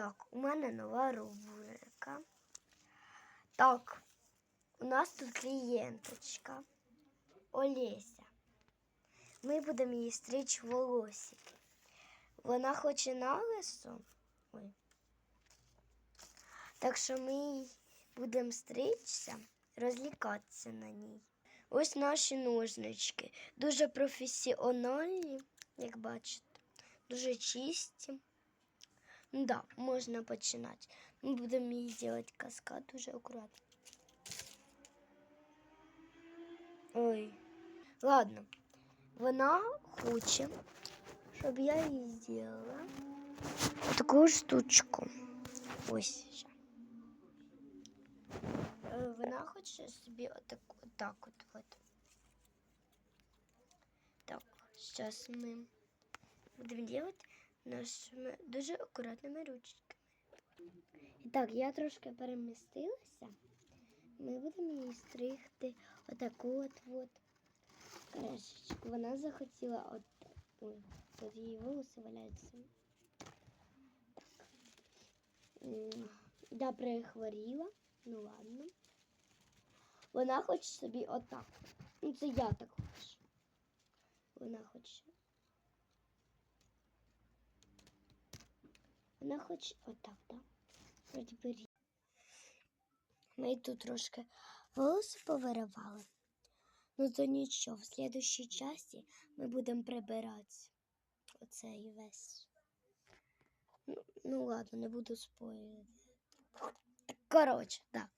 Так, у мене нова рубрика. Так, у нас тут клієнточка Олеся. Ми будемо їй стричь волосики. Вона хоче налисо. Ой. Так що ми їй будемо стричься, розлікатися на ній. Ось наші ножнички. Дуже професіональні, як бачите, дуже чисті. Ну да, можна починати. Ми будемо їй робити каскад дуже акуратно. Ой. Ладно. Вона хоче, щоб я їй зробила таку штучку. Ось. ще. Е, Вона хоче собі отак, отак от, от. Так, зараз ми будемо робити Нашими дуже акуратними ручками. І так, я трошки перемістилася. Ми будемо її стригти отаку от от крашечку. Вона захотіла от ой, тут її волоси валяються. Я перехворіла. Ну ладно. Вона хоче собі отак. Ну, це я так хочу. Вона хоче. Вона хоч отак, так? Хоч бері. рі- Ми тут трошки волоси повиривали. Ну то нічого, в слідущій часі ми будемо прибирати оцей весь. Ну, ну ладно, не буду спойлерити. Коротше, так.